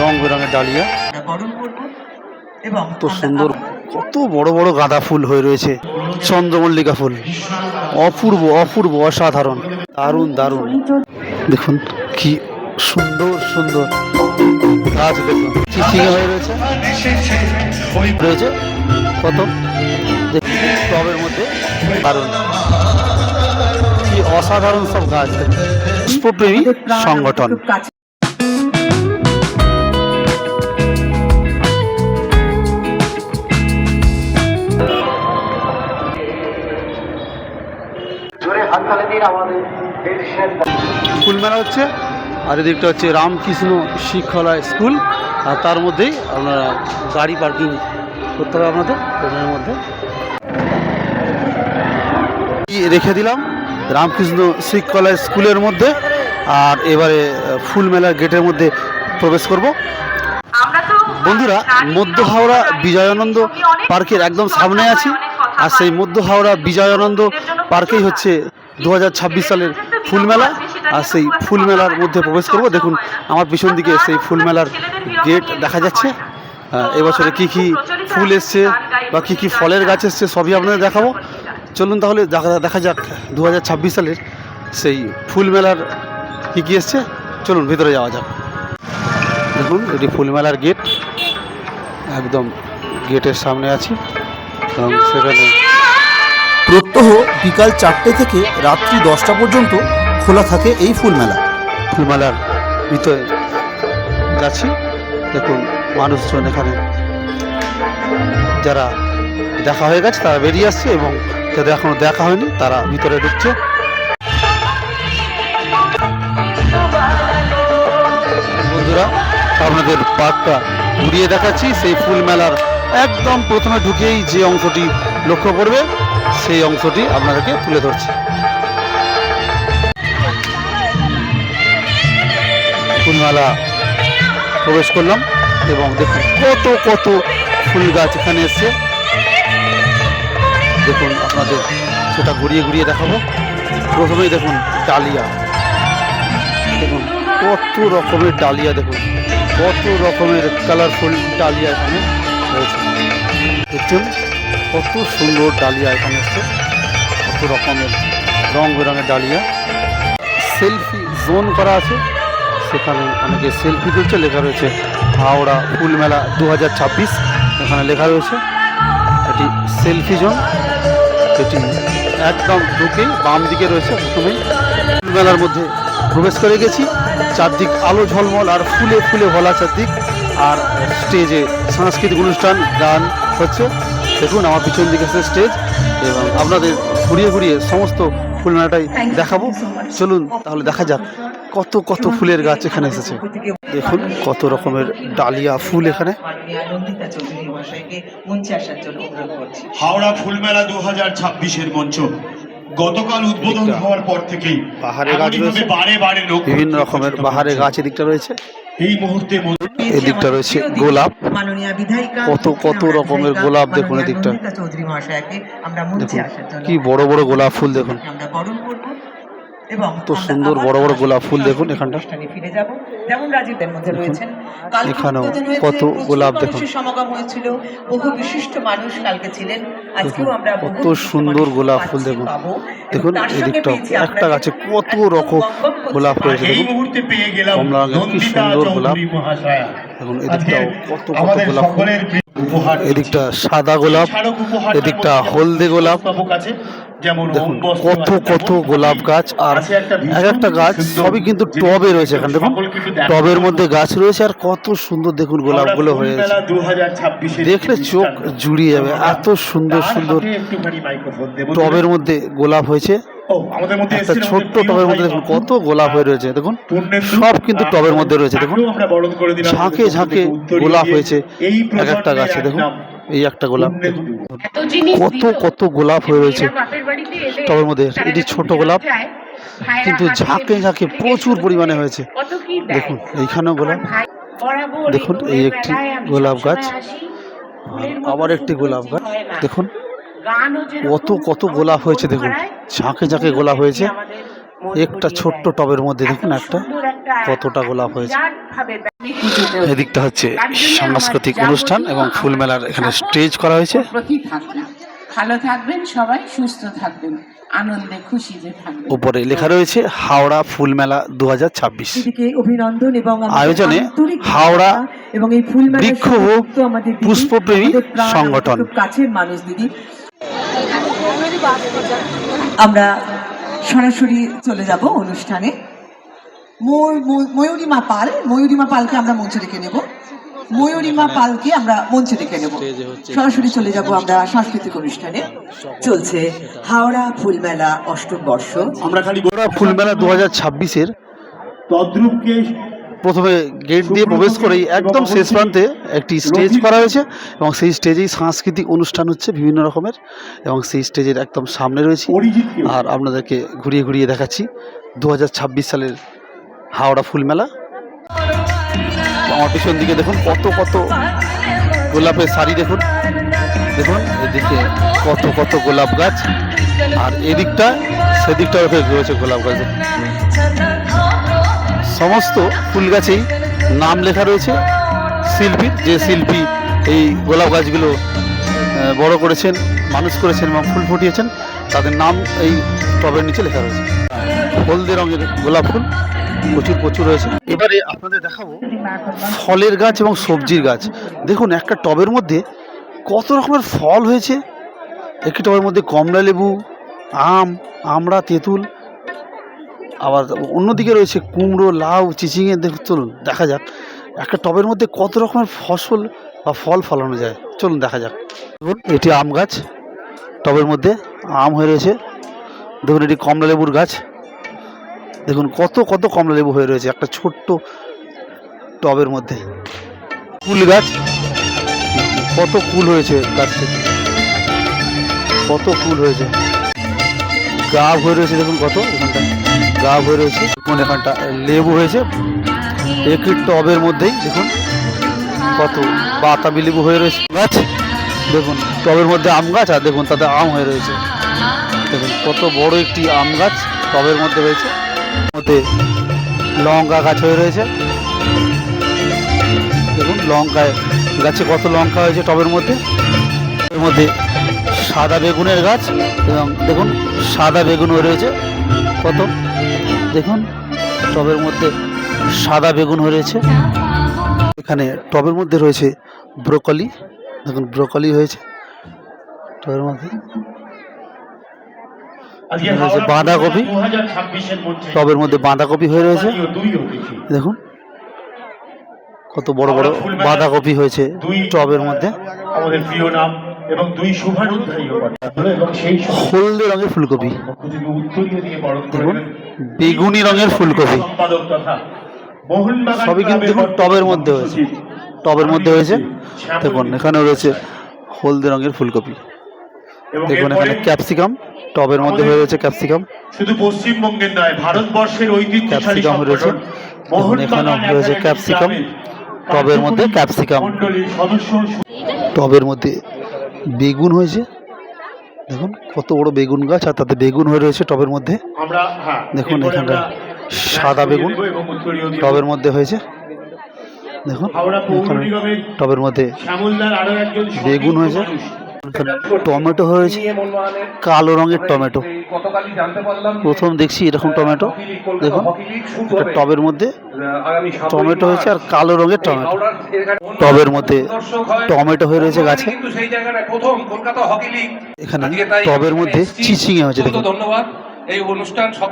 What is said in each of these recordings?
রং বেরঙের ডালিয়া। এবং কত সুন্দর কত বড় বড় গাঁদা ফুল হয়ে রয়েছে। চন্দ্রমল্লিকা ফুল। অপূর্ব অপূর্ব অসাধারণ। দারুণ দারুণ। দেখুন কি সুন্দর সুন্দর গাছ দেখুন। চিচিঙে হয়ে রয়েছে। রয়েছে কত? টবের মধ্যে। দারুণ। কি অসাধারণ সব গাছ। পুষ্পপ্রেমী সংগঠন। খুব কাছে ফুলমেলা হচ্ছে আর এদিকটা হচ্ছে রামকৃষ্ণ শিক্ষালয় স্কুল আর তার মধ্যেই আপনারা গাড়ি পার্কিং করতে হবে আপনাদের ট্রেনের মধ্যে। এই রেখে দিলাম রামকৃষ্ণ শিক্ষালয় স্কুলের মধ্যে আর এবারে আহ, ফুলমেলার গেটের মধ্যে প্রবেশ করব। বন্ধুরা মধ্য হাওড়া বিজয়ানন্দ পার্কের একদম সামনে আছি আর সেই মধ্য হাওড়া বিজয়ানন্দ পার্কেই হচ্ছে দু হাজার ছাব্বিশ সালের ফুলমেলা আর সেই ফুলমেলার মধ্যে প্রবেশ করব। দেখুন, আমার পিছন দিকে সেই ফুলমেলার গেট দেখা যাচ্ছে। এবছরে কি কি ফুল এসছে বা কি কি ফলের গাছ এসছে সবই আপনাদের দেখাবো। চলুন তাহলে দেখা দেখা যাক দু হাজার ছাব্বিশ সালের সেই ফুলমেলার কী কী এসছে। চলুন, ভিতরে যাওয়া যাক। দেখুন, এটি ফুলমেলার গেট একদম গেটের সামনে আছি। এবং সেখানে প্রত্যহ বিকাল চারটে থেকে রাত্রি দশটা পর্যন্ত খোলা থাকে এই ফুলমেলা। ফুলমেলার ভিতরে যাচ্ছি দেখুন মানুষজন এখানে। যারা দেখা হয়ে গেছে, তারা বেরিয়ে আসছে এবং যাদের এখনও দেখা হয়নি, তারা ভিতরে ঢুকছে। বন্ধুরা, আপনাদের পার্কটা ঘুরিয়ে দেখাচ্ছি। সেই ফুল মেলার একদম প্রথমে ঢুকেই যে অংশটি লক্ষ্য করবে, সেই অংশটি আপনাদেরকে তুলে ধরছি। ফুলমালা প্রবেশ করলাম এবং দেখুন কত কত ফুল গাছ এখানে এসছে। দেখুন আপনাদের সেটা ঘুরিয়ে ঘুরিয়ে দেখাবো। প্রথমেই দেখুন ডালিয়া। দেখুন কত রকমের ডালিয়া, দেখুন কত রকমের কালারফুল ডালিয়া এখানে রয়েছে। দেখুন কত সুন্দর ডালিয়া এখানে এসছে। কত রকমের রং বেরঙের ডালিয়া। সেলফি জোন করা আছে। সেখানে অনেকে সেলফি তুলছে। লেখা রয়েছে হাওড়া ফুল মেলা দু হাজার এখানে লেখা রয়েছে এটি সেলফি জোন। এটি একদম ঢুকেই বাম দিকে রয়েছে প্রথমেই। ফুল মেলার মধ্যে প্রবেশ করে গেছি। চারদিক আলো ঝলমল আর ফুলে ফুলে ভরা চারদিক। আর স্টেজে সাংস্কৃতিক অনুষ্ঠান, গান হচ্ছে। দেখুন আমার পিছন দিকে আছে স্টেজ এবং আপনাদের ঘুরিয়ে ঘুরিয়ে সমস্ত ফুল মেলাটাই দেখাবো। চলুন তাহলে দেখা যাক কত কত ফুলের গাছ এখানে এসেছে। দেখুন কত রকমের ডালিয়া ফুল এখানে। হাওড়া ফুলমেলা দু হাজার ছাব্বিশের মঞ্চ। গতকাল উদ্বোধন হওয়ার পর থেকেই পাহাড়ে গাছ রয়েছে। বারে বারে বিভিন্ন রকমের বাহারে গাছ এদিকটা রয়েছে। এই মুহূর্তে এদিকটা রয়েছে গোলাপ। মাননীয় বিধায়িকা কত- কত রকমের গোলাপ দেখুন এদিকটা। চৌধুরী মহাশয়কে আমরা মঞ্চে আসার জন্য কি বড় বড় গোলাপ ফুল দেখুন। আমরা বরণ করব। এবং কত সুন্দর বড় বড় গোলাপ ফুল দেখুন এখানটা। ফিরে যাব। যেমন রাজীবের মধ্যে রয়েছেন কালকে এখানেও কত গোলাপ দেখুন। সমাগম হয়েছিল। বহু বিশিষ্ট মানুষ কালকে ছিলেন। আজকেও আমরা কত সুন্দর গোলাপ ফুল দেখুন। দেখুন এদিকটাও একটা গাছে কত রকম গোলাপ আর রয়েছে এই দেখুন মুহূর্তে পেয়ে গেলাম কমলা কি সুন্দর গোলাপ। দেখুন এদিকটাও কত কত গোলাপ এদিকটা সাদা গোলাপ এদিকটা হলদে গোলাপ। দেখুন কত কত গোলাপ গাছ আর এক একটা গাছ সবই কিন্তু। টবে রয়েছে এখানে। দেখুন টবের মধ্যে গাছ রয়েছে আর কত সুন্দর দেখুন গোলাপগুলো হয়ে আছে হাওড়া ফুলমেলা 2026 এর দেখলে চোখ জুড়িয়ে যাবে। এত সুন্দর সুন্দর টবের মধ্যে গোলাপ হয়েছে। একটা ছোট্ট টবের মধ্যে দেখুন কত গোলাপ হয়ে রয়েছে। দেখুন সব কিন্তু টবের মধ্যে রয়েছে। দেখুন ঝাঁকে ঝাঁকে গোলাপ হয়েছে। এক একটা গাছে দেখুন। এই একটা গোলাপ কত কত গোলাপ হয়ে রয়েছে। টবের মধ্যে এটি ছোট গোলাপ কিন্তু ঝাঁকে ঝাঁকে প্রচুর পরিমাণে হয়েছে। কত কি দেয়। দেখুন এইখানেও গোলাপ। দেখুন, এই একটি গোলাপ গাছ। আর আবার একটি গোলাপ গাছ। দেখুন কত কত গোলাপ হয়েছে দেখুন। ঝাঁকে ঝাঁকে গোলাপ হয়েছে। একটা ছোট্ট টবের মধ্যে দেখুন একটা কতটা গোলাপ হয়েছে। এদিকটা হচ্ছে সাংস্কৃতিক অনুষ্ঠান এবং ফুল মেলার এখানে স্টেজ করা হয়েছে। ভালো থাকবেন সবাই সুস্থ থাকবেন আনন্দে খুশিতে থাকবেন। উপরে লেখা রয়েছে হাওড়া ফুল মেলা দু দিদিকে অভিনন্দন এবং আয়োজনে হাওড়া এবং এই ফুল বৃক্ষ হোক পুষ্পপ্রেমী সংগঠন। কাছের মানুষ দিদি। আমরা সরাসরি চলে যাব অনুষ্ঠানে। ময়ূরিমা পাল ময়ূরিমা পালকে আমরা মঞ্চে ডেকে নেব। ময়ূরিমা পালকে আমরা মঞ্চে ডেকে নেব। সরাসরি চলে যাব আমরা সাংস্কৃতিক অনুষ্ঠানে। চলছে হাওড়া ফুলমেলা অষ্টম বর্ষ। আমরা খালি হাওড়া ফুল মেলা দু হাজার ছাব্বিশের তদ্রূপকে প্রথমে গেট দিয়ে প্রবেশ করেই একদম শেষ প্রান্তে একটি স্টেজ করা হয়েছে এবং সেই স্টেজেই সাংস্কৃতিক অনুষ্ঠান হচ্ছে বিভিন্ন রকমের এবং সেই স্টেজের একদম সামনে রয়েছে। আর আপনাদেরকে ঘুরিয়ে ঘুরিয়ে দেখাচ্ছি। দু হাজার ছাব্বিশ সালের হাওড়া ফুল মেলা। আমার পিছন দিকে দেখুন কত কত গোলাপের শাড়ি দেখুন। দেখুন, এদিকে কত কত গোলাপ গাছ। আর এদিকটা সেদিকটা রয়েছে গোলাপ গাছ। সমস্ত ফুল গাছেই নাম লেখা রয়েছে শিল্পীর। যে শিল্পী এই গোলাপ গাছগুলো বড় করেছেন, মানুষ করেছেন এবং ফুল ফুটিয়েছেন, তাদের নাম এই টবের নিচে লেখা রয়েছে। হলদে রঙের গোলাপ ফুল। প্রচুর প্রচুর রয়েছে। এবারে আপনাদের দেখাবো ফলের গাছ এবং সবজির গাছ। দেখুন, একটা টবের মধ্যে কত রকমের ফল হয়েছে। একটি টবের মধ্যে কমলা লেবু, আম, আমড়া, তেঁতুল। আবার অন্যদিকে রয়েছে কুমড়ো, লাউ, চিচিঙে। দেখুন, চলুন, দেখা যাক। একটা টবের মধ্যে কত রকমের ফসল বা ফল ফলানো যায়। চলুন, দেখা যাক। দেখুন, এটি আম গাছ। টবের মধ্যে আম হয়ে রয়েছে। দেখুন, এটি কমলা লেবুর গাছ। দেখুন, কত কত কমলা লেবু হয়ে রয়েছে একটা ছোট্ট টবের মধ্যে। কুল গাছ। কত কুল হয়েছে গাছ থেকে। কত কুল হয়েছে। গা হয়ে রয়েছে, দেখুন কত, এখানটা। গাব হয়ে রয়েছে। দেখুন, এখানটা লেবু হয়েছে। একটি টবের মধ্যেই, দেখুন, কত বাতাবি লেবু হয়ে রয়েছে। গাছ, দেখুন, টবের মধ্যে আম গাছ আর দেখুন, তাতে আম হয়ে রয়েছে। দেখুন, কত বড় একটি আম গাছ টবের মধ্যে রয়েছে। মধ্যে লঙ্কা গাছ হয়ে রয়েছে। দেখুন, লঙ্কায় গাছে কত লঙ্কা হয়েছে টবের মধ্যে। এর মধ্যে সাদা বেগুনের গাছ এবং দেখুন, সাদা বেগুন হয়ে রয়েছে। কত? দেখুন, টবের মধ্যে সাদা বেগুন রয়েছে। এখানে টবের মধ্যে রয়েছে ব্রোকলি। দেখুন, ব্রোকলি হয়েছে। টবের মধ্যে রয়েছে বাঁধাকপি। টবের মধ্যে বাঁধাকপি হয়ে রয়েছে। দেখুন কত বড় বড় বাঁধাকপি হয়েছে টবের মধ্যে। আমাদের প্রিয় নাম এবং দুই হলদে রঙের ফুলকপি। দেখুন বেগুনি রঙের ফুলকপি। সবই কিন্তু দেখুন টবের মধ্যে হয়েছে। টবের মধ্যে হয়েছে। দেখুন এখানে রয়েছে হলদে রঙের ফুলকপি। দেখুন এখানে ক্যাপসিকাম। টবের মধ্যে হয়ে রয়েছে ক্যাপসিকাম শুধু পশ্চিমবঙ্গের নয় ভারতবর্ষের ঐতিহ্যশালী ক্যাপসিকাম রয়েছে। মোহনবাগান রয়েছে ক্যাপসিকাম, টবের মধ্যে ক্যাপসিকাম। টবের মধ্যে বেগুন হয়েছে দেখুন কত বড় বেগুন গাছ আর তাতে বেগুন হয়ে রয়েছে টবের মধ্যে হ্যাঁ দেখুন এখানটা সাদা বেগুন। টবের মধ্যে হয়েছে দেখুন এখানে টবের মধ্যে বেগুন হয়েছে। টমেটো হয়েছে, কালো রঙের টমেটো। প্রথম দেখছি এরকম টমেটো। দেখুন টবের মধ্যে টমেটো হয়েছে আর কালো রঙের টমেটো। টবের মধ্যে টমেটো হয়ে রয়েছে গাছে। এখানে টবের মধ্যে। চিচিঙে হয়েছে, দেখুন।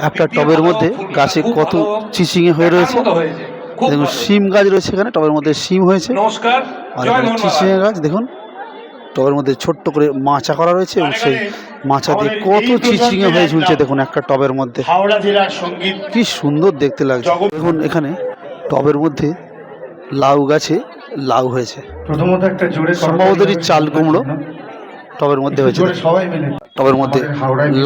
একটা টবের মধ্যে গাছে কত চিচিঙে হয়ে রয়েছে। দেখুন। শিম গাছ রয়েছে এখানে, টবের মধ্যে শিম হয়েছে। আর চিচিঙে গাছ, দেখুন। টবের মধ্যে ছোট্ট করে মাছা করা রয়েছে এবং সেই মাচা দিয়ে কত চিচিঙে হয়ে ঝুলছে দেখুন একটা টবের মধ্যে। কি সুন্দর দেখতে লাগছে। দেখুন এখানে টবের মধ্যে লাউ গাছে লাউ হয়েছে। প্রথমত একটা জোরে সম্ভবত চাল কুমড়ো। টবের মধ্যে হয়েছে। সবাই মিলে। টবের মধ্যে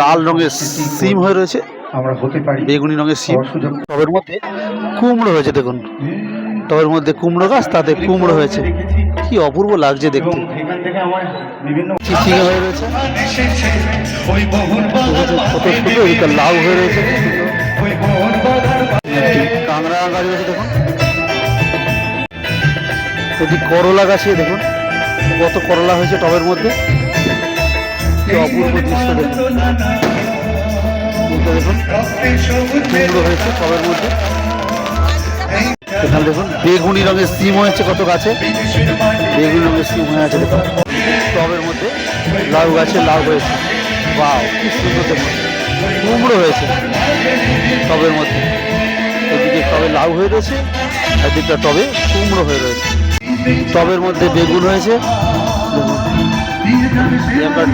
লাল রঙের সিম হয়ে রয়েছে। আমরা হতে পারি। বেগুনি রঙের সিম। টবের মধ্যে কুমড়ো হয়েছে দেখুন। টবের মধ্যে কুমড়ো গাছ তাতে কুমড়ো হয়েছে। কি অপূর্ব লাগছে দেখতে। চিচিঙে হয়ে রয়েছে? কত লাউ হয়ে রয়েছে। রাঙা গাছ রয়েছে দেখুন। এটি করলা গাছে দেখুন। কত করলা হয়েছে টবের মধ্যে। কি অপূর্ব দৃশ্য দেখুন দেখুন। কুমড়ো হয়েছে টবের মধ্যে। এখানে দেখুন, বেগুনি রঙের সিম হয়েছে কত গাছে? বেগুনি রঙের সিম হয়ে আছে দেখুন। টবের মধ্যে লাউ গাছে লাউ হয়েছে। বা সুন্দর কুমড়ো হয়েছে টবের মধ্যে। এদিকে টবে লাউ হয়ে রয়েছে, এদিকটা টবে কুমড়ো হয়ে রয়েছে। টবের মধ্যে বেগুন হয়েছে।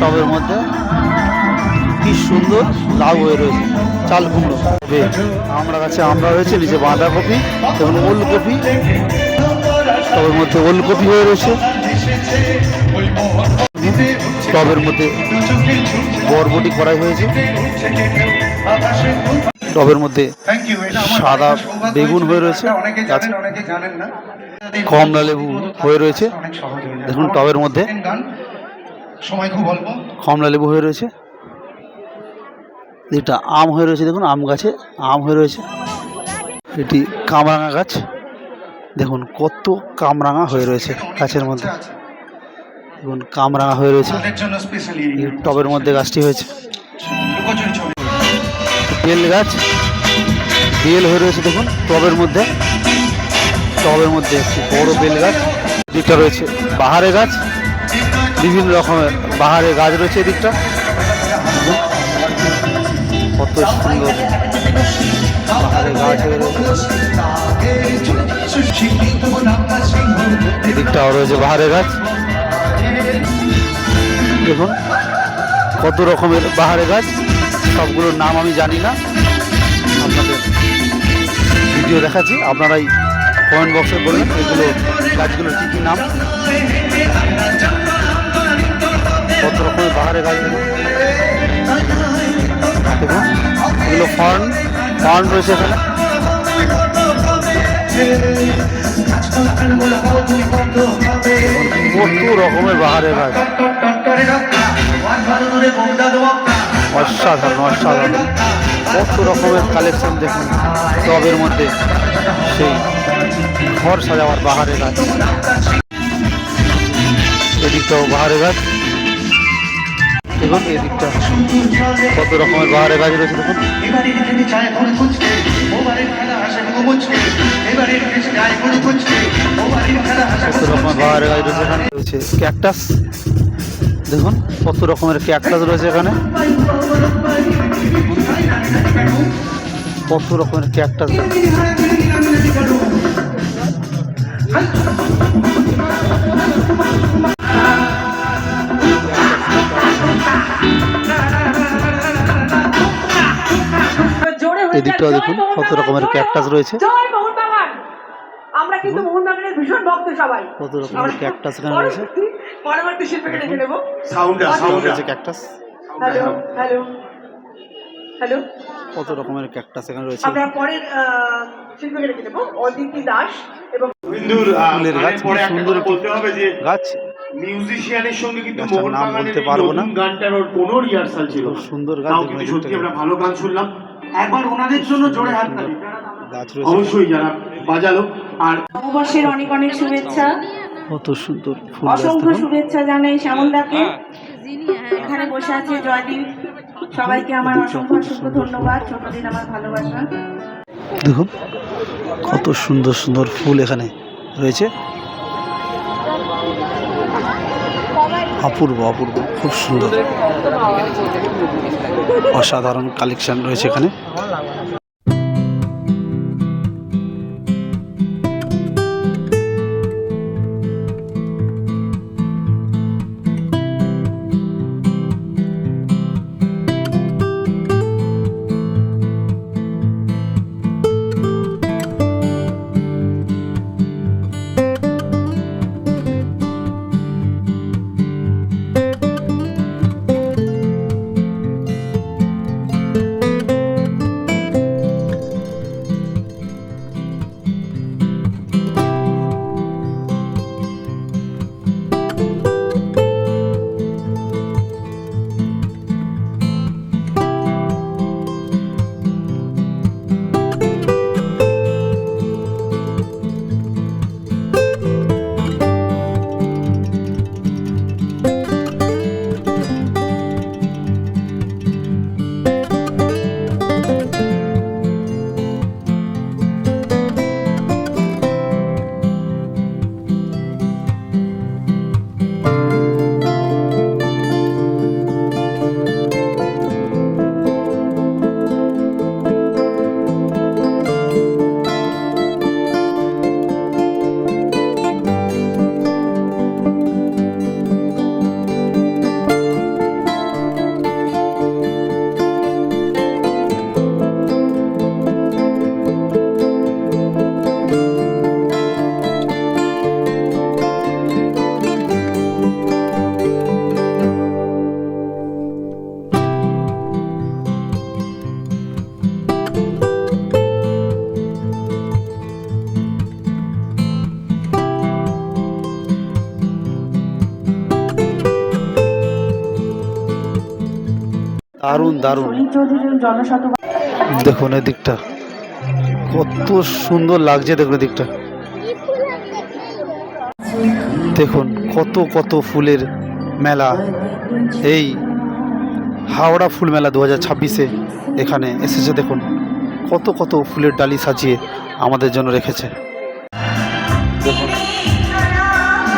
টবের মধ্যে কি সুন্দর লাউ হয়ে রয়েছে। চাল কুমড়ো। আমরা কাছে আমরা রয়েছে নিচে বাঁধাকপি এবং ওলকপি। টবের মধ্যে ওলকপি হয়ে রয়েছে। টবের মধ্যে বরবটি করাই হয়েছে। টবের মধ্যে সাদা বেগুন হয়ে রয়েছে। কমলা লেবু হয়ে রয়েছে। দেখুন টবের মধ্যে সময় খুব অল্প। কমলা লেবু হয়ে রয়েছে। এটা আম হয়ে রয়েছে দেখুন আম গাছে আম হয়ে রয়েছে। এটি কামরাঙা গাছ। দেখুন কত কামরাঙা হয়ে রয়েছে গাছের মধ্যে। দেখুন কামরাঙা হয়ে রয়েছে। টবের মধ্যে গাছটি হয়েছে। বেল গাছ। বেল হয়ে রয়েছে দেখুন টবের মধ্যে। টবের মধ্যে একটি বড় বেল গাছ। দিকটা রয়েছে বাহারে গাছ। বিভিন্ন রকমের বাহারে গাছ রয়েছে এদিকটা। কত সুন্দর হয়ে রয়েছে। এদিকটাও রয়েছে বাহারে গাছ দেখুন, কত রকমের বাহারে গাছ সবগুলোর নাম আমি জানি না। আপনাদের ভিডিও দেখাচ্ছি। আপনারাই কমেন্ট বক্সে বলবেন এগুলো গাছগুলোর কী কী নাম। কত রকমের বাহারে গাছ দেখুন এগুলো ফার্ন ফার্ন রয়েছে এখানে। কত রকমের বাহারে গাছ অসাধারণ অসাধারণ। কত রকমের কালেকশন দেখুন, টবের মধ্যে। সেই ঘর সাজাবার বাহারে গাছ এদিকটাও বাহারে গাছ দেখুন এদিকটা কত রকমের বাহারে গাছ রয়েছে দেখুন। কত রকমের বাহারে গাছ রয়েছে এখানে। রয়েছে ক্যাকটাস। দেখুন কত রকমের ক্যাকটাস রয়েছে এখানে। কত রকমের ক্যাকটাস। এদিকটাও দেখুন কত রকমের ক্যাকটাস রয়েছে। আমরা কিন্তু মোহনবাগানের ভীষণ ভক্ত সবাই। কত রকমের ক্যাকটাস এখানে রয়েছে। পরবর্তী শিল্পীকে ডেকে নেব। সাউন্ডটা এখানে রয়েছে ক্যাকটাস। Hello hello hello. কত রকমের ক্যাকটাস এখানে রয়েছে। আমরা পরের শিল্পীকে ডেকে নেব। অদিতি দাস এবং হিন্দুর ফুলের গাছ, পরে সুন্দর বলতে হবে যে গাছ। মিউজিশিয়ানের সঙ্গে কিন্তু গাছটার নাম বলতে পারব না। নতুন গানটার ওর কোনো রিহার্সাল ছিল সুন্দর তাও কিন্তু সত্যি আমরা ভালো গান শুনলাম। একবার ওনাদের জন্য জোরে হাত তালি। অবশ্যই যারা বাজালো আর নববর্ষের অনেক অনেক শুভেচ্ছা। কত সুন্দর ফুল অসংখ্য শুভেচ্ছা জানাই শ্যামলদাকে। এখানে বসে আছে জয়দীপ। সবাইকে আমার অসংখ্য অসংখ্য ধন্যবাদ। ছোটদিন আমার ভালোবাসা। দেখুন কত সুন্দর সুন্দর ফুল এখানে রয়েছে। অপূর্ব অপূর্ব খুব সুন্দর। অসাধারণ কালেকশন রয়েছে এখানে। দারুণ দারুণ। দেখুন এদিকটা কত সুন্দর লাগছে দেখুন এদিকটা দেখুন কত কত ফুলের মেলা। এই হাওড়া ফুল মেলা দু হাজার ছাব্বিশে এখানে এসেছে দেখুন। কত কত ফুলের ডালি সাজিয়ে আমাদের জন্য রেখেছে। দেখুন।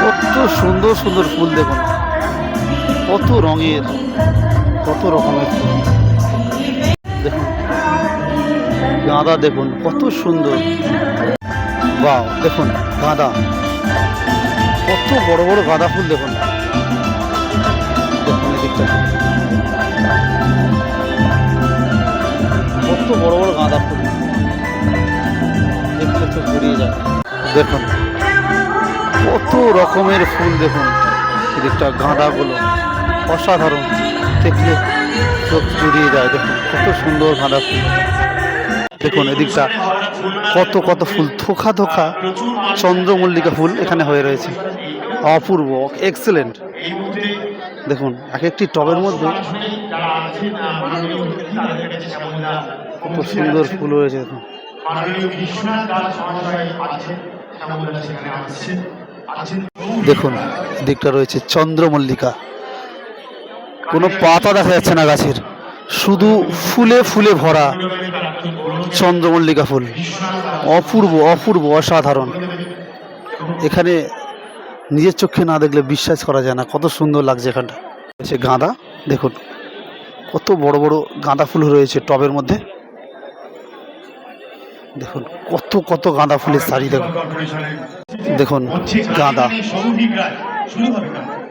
কত সুন্দর সুন্দর ফুল দেখুন। কত রঙের কত রকমের ফুল। দেখুন, গাঁদা দেখুন, কত সুন্দর। বা দেখুন, গাঁদা। কত বড় বড় গাঁদা ফুল দেখুন। দেখুন এদিকটা কত বড় বড় গাঁদা ফুল। দেখলে চোখ জুড়িয়ে যায় দেখুন, কত রকমের ফুল দেখুন। এদিকটা গাঁদাগুলো। অসাধারণ। দেখলে চোখ জুড়িয়ে যায়। দেখুন, কত সুন্দর গাঁদা ফুল দেখুন, এদিকটা কত কত ফুল থোকা থোকা চন্দ্রমল্লিকা ফুল এখানে হয়ে রয়েছে। অপূর্ব এক্সেলেন্ট দেখুন, এক একটি টবের মধ্যে কত সুন্দর ফুল রয়েছে, দেখুন। দেখুন, এদিকটা রয়েছে চন্দ্রমল্লিকা। কোনো পাতা দেখা যাচ্ছে না গাছের। শুধু ফুলে ফুলে ভরা চন্দ্রমল্লিকা ফুল। অপূর্ব অপূর্ব, অসাধারণ। এখানে নিজের চোখে না দেখলে বিশ্বাস করা যায় না। কত সুন্দর লাগছে এখানটা। রয়েছে গাঁদা, দেখুন। কত বড় বড় গাঁদা ফুল রয়েছে টবের মধ্যে। দেখুন, কত কত গাঁদা ফুলের শাড়ি, দেখুন। দেখুন, গাঁদা।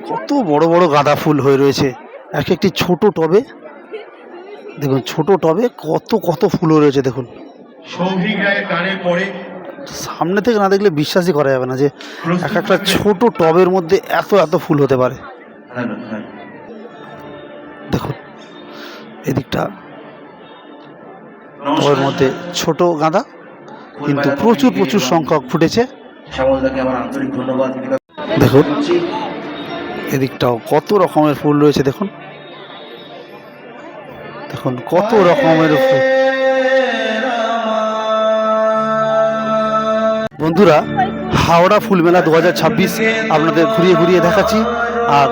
কত বড় বড় গাঁদা ফুল হয়ে রয়েছে। এক একটি ছোট টবে দেখুন ছোট টবে কত কত ফুলও রয়েছে দেখুন। সৌভিক রায়ের সামনে থেকে না দেখলে বিশ্বাসই করা যাবে না যে এক একটা ছোট টবের মধ্যে এত এত ফুল হতে পারে। দেখুন এদিকটা টবের মধ্যে ছোট গাঁদা কিন্তু প্রচুর প্রচুর সংখ্যক ফুটেছে। দেখুন এদিকটাও কত রকমের ফুল রয়েছে দেখুন। দেখুন, কত রকমের ফুল। বন্ধুরা, হাওড়া ফুল মেলা দু হাজার ছাব্বিশ আপনাদের ঘুরিয়ে ঘুরিয়ে দেখাচ্ছি। আর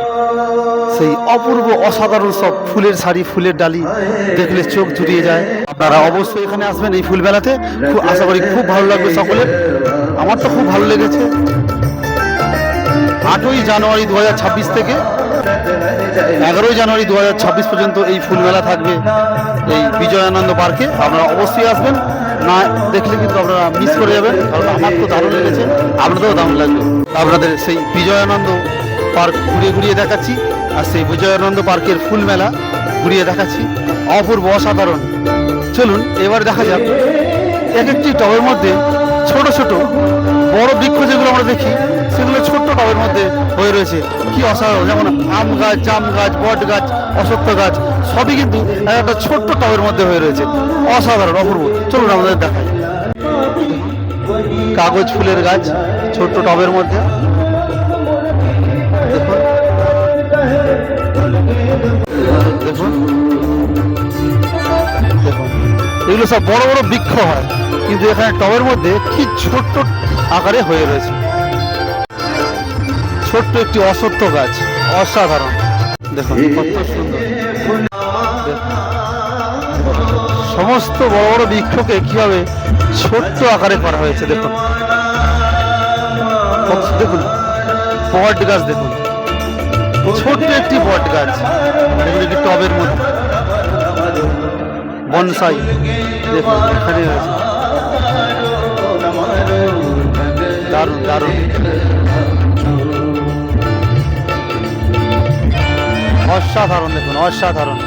সেই অপূর্ব, অসাধারণ সব ফুলের শাড়ি, ফুলের ডালি দেখলে চোখ জুড়িয়ে যায়। আপনারা অবশ্যই এখানে আসবেন এই ফুল মেলাতে। খুব আশা করি খুব ভালো লাগবে সকলের। আমার তো খুব ভালো লেগেছে। আটই জানুয়ারি দু হাজার ছাব্বিশ থেকে এগারোই জানুয়ারি দু হাজার ছাব্বিশ পর্যন্ত এই ফুল মেলা থাকবে এই বিজয়ানন্দ পার্কে। আপনারা অবশ্যই আসবেন। না দেখলে কিন্তু আপনারা মিস করে যাবেন, কারণ আমার তো দারুণ লেগেছে, আপনাদেরও দারুণ লাগবে। আপনাদের সেই বিজয়ানন্দ পার্ক ঘুরিয়ে ঘুরিয়ে দেখাচ্ছি, আর সেই বিজয়ানন্দ পার্কের ফুল মেলা ঘুরিয়ে দেখাচ্ছি। অপূর্ব, অসাধারণ। চলুন, এবার দেখা যাক, এক একটি টবের মধ্যে ছোট ছোট বড় বৃক্ষ যেগুলো আমরা দেখি সেগুলো ছোট্ট টবের মধ্যে হয়ে রয়েছে। কি অসাধারণ, যেমন আম গাছ, জাম গাছ, বট গাছ অসত্য গাছ, সবই কিন্তু একটা ছোট্ট টবের মধ্যে হয়ে রয়েছে। অসাধারণ, অপূর্ব। চলুন আমাদের দেখাই। কাগজ ফুলের গাছ, ছোট্ট টবের মধ্যে। এগুলো সব বড় বড় বৃক্ষ হয়, কিন্তু এখানে টবের মধ্যে কি ছোট্ট আকারে হয়ে রয়েছে। ছোট্ট একটি অসত্য গাছ অসাধারণ। দেখুন কত সুন্দর। সমস্ত বড় বড় বৃক্ষকে কীভাবে ছোট্ট আকারে করা হয়েছে দেখুন। দেখুন বট গাছ দেখুন। ছোট্ট একটি বট গাছ দেখুন একটি টবের মধ্যে বনসাই দেখুন এখানে রয়েছে। দারুণ দারুণ। অসাধারণ দেখুন, অসাধারণ।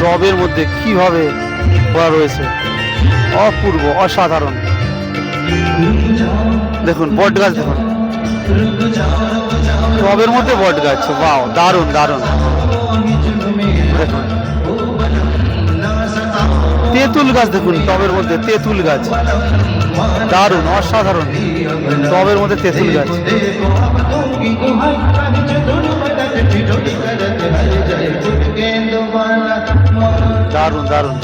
টবের মধ্যে কীভাবে করা রয়েছে? অপূর্ব, অসাধারণ। দেখুন, বট গাছ দেখুন। টবের মধ্যে বট গাছ বাও দারুণ দারুণ। দেখুন। তেঁতুল গাছ দেখুন, টবের মধ্যে তেঁতুল গাছ। দারুণ অসাধারণ। টবের মধ্যে তেঁতুল গাছ। দারুণ দারুণ।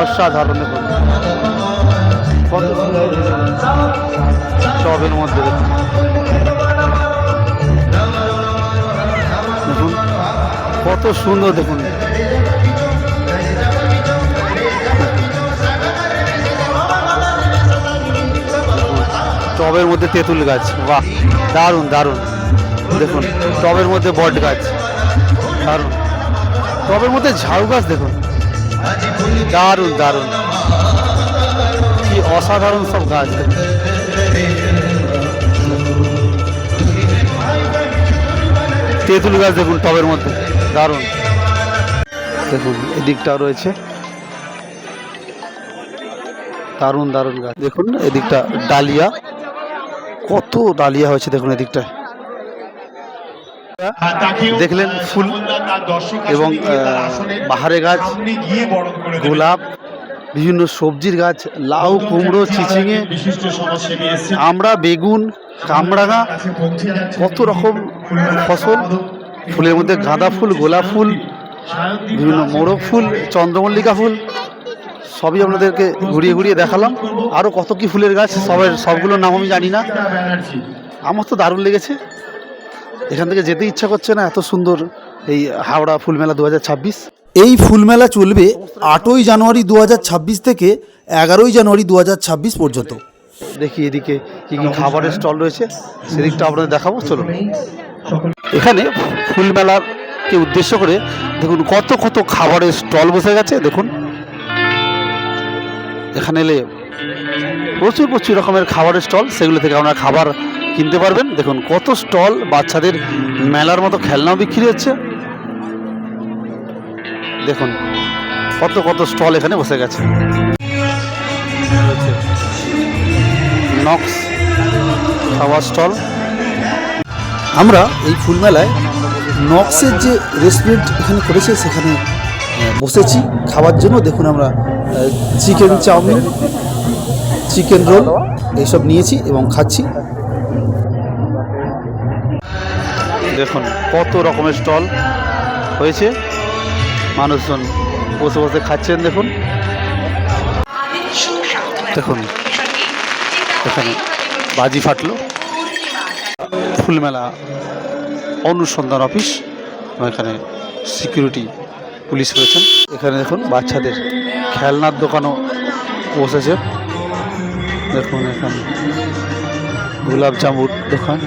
অসাধারণ টবের মধ্যে কত সুন্দর দেখুন। টবের মধ্যে তেঁতুল গাছ। বাহ, দারুণ দারুণ। দেখুন, টবের মধ্যে বট গাছ। দারুণ। টবের মধ্যে ঝাউ গাছ দেখুন। দারুণ দারুণ। কি অসাধারণ সব গাছ তেঁতুল গাছ দেখুন টবের মধ্যে। দারুণ। দেখুন এদিকটাও রয়েছে। দারুণ দারুণ গাছ। দেখুন, এদিকটা ডালিয়া। কত ডালিয়া হয়েছে দেখুন তাকেও দেখলেন ফুল এবং বাহারে গাছ। গোলাপ, বিভিন্ন সবজির গাছ, লাউ, কুমড়ো, চিচিঙে, আমরা, বেগুন যাচ্ছে কত রকম ফসল, ফুলের মধ্যে গাঁদা ফুল, গোলাপ ফুল, বিভিন্ন মোরগ ফুল, চন্দ্রমল্লিকা ফুল সবই আপনাদেরকে ঘুরিয়ে ঘুরিয়ে দেখালাম। আরও কত কি ফুলের গাছ সবের সবগুলোর নাম আমি জানি না। আমার তো দারুণ লেগেছে। এখান থেকে যেতে ইচ্ছা করছে না এত সুন্দর এই হাওড়া ফুলমেলা দু এই ফুলমেলা চলবে আটই জানুয়ারি দু হাজার ছাব্বিশ থেকে এগারোই জানুয়ারি দু হাজার ছাব্বিশ পর্যন্ত। দেখি এদিকে কি কি খাবারের স্টল রয়েছে সেদিকটা আপনাদের দেখাবো চলুন। এখানে ফুলমেলাকে উদ্দেশ্য করে দেখুন কত কত খাবারের স্টল বসে গেছে দেখুন। এখানে এলে প্রচুর প্রচুর রকমের খাবারের স্টল, সেগুলো থেকে আপনারা খাবার কিনতে পারবেন। দেখুন, কত স্টল বাচ্চাদের মেলার মতো খেলনাও বিক্রি হচ্ছে। দেখুন, কত কত স্টল এখানে বসে গেছে। নক্স খাবার স্টল। আমরা এই ফুলমেলায় নক্সের যে রেস্টুরেন্ট এখানে করেছে, সেখানে বসেছি। খাওয়ার জন্য দেখুন আমরা চিকেন চাউমিন, চিকেন রোল, এইসব নিয়েছি এবং খাচ্ছি। দেখুন, কত রকমের স্টল হয়েছে। মানুষজন বসে বসে খাচ্ছেন, দেখুন। দেখুন, এখানে বাজি ফাটলো। ফুলমেলা অনুসন্ধান অফিস এখানে সিকিউরিটি পুলিশ রয়েছেন। এখানে দেখুন বাচ্চাদের খেলনার দোকানও বসেছে। দেখুন এখানে গোলাপ জামুর দোকান।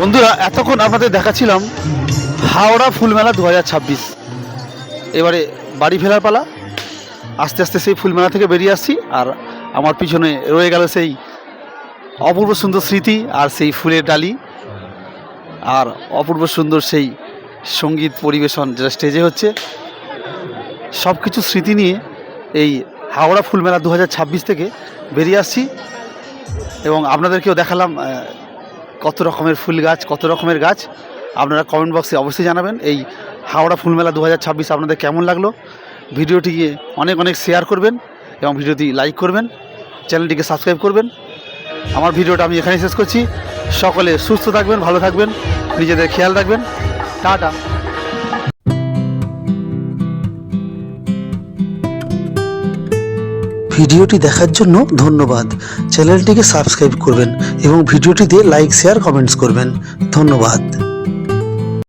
বন্ধুরা, এতক্ষণ আপনাদের দেখাচ্ছিলাম হাওড়া ফুলমেলা দু হাজার এবারে বাড়ি ফেরার পালা। আস্তে আস্তে সেই ফুলমেলা থেকে বেরিয়ে আসছি আর আমার পিছনে রয়ে গেল সেই অপূর্ব সুন্দর স্মৃতি আর সেই ফুলের ডালি আর অপূর্ব সুন্দর সেই সংগীত পরিবেশন যেটা স্টেজে হচ্ছে। সব কিছু স্মৃতি নিয়ে এই হাওড়া ফুলমেলা দু হাজার ছাব্বিশ থেকে বেরিয়ে আসছি এবং আপনাদেরকেও দেখালাম কত রকমের ফুল গাছ, কত রকমের গাছ। আপনারা কমেন্ট বক্সে অবশ্যই জানাবেন এই হাওড়া ফুলমেলা দু আপনাদের কেমন লাগল। ভিডিওটিকে অনেক অনেক শেয়ার করবেন এবং ভিডিওটি লাইক করবেন চ্যানেলটিকে সাবস্ক্রাইব করবেন। আমার ভিডিওটা আমি এখানেই শেষ করছি। সকলে সুস্থ থাকবেন, ভালো থাকবেন, নিজেদের খেয়াল রাখবেন। টাটা। ভিডিওটি দেখার জন্য ধন্যবাদ। চ্যানেলটিকে সাবস্ক্রাইব করবেন এবং ভিডিওটিতে লাইক শেয়ার কমেন্টস করবেন। ধন্যবাদ।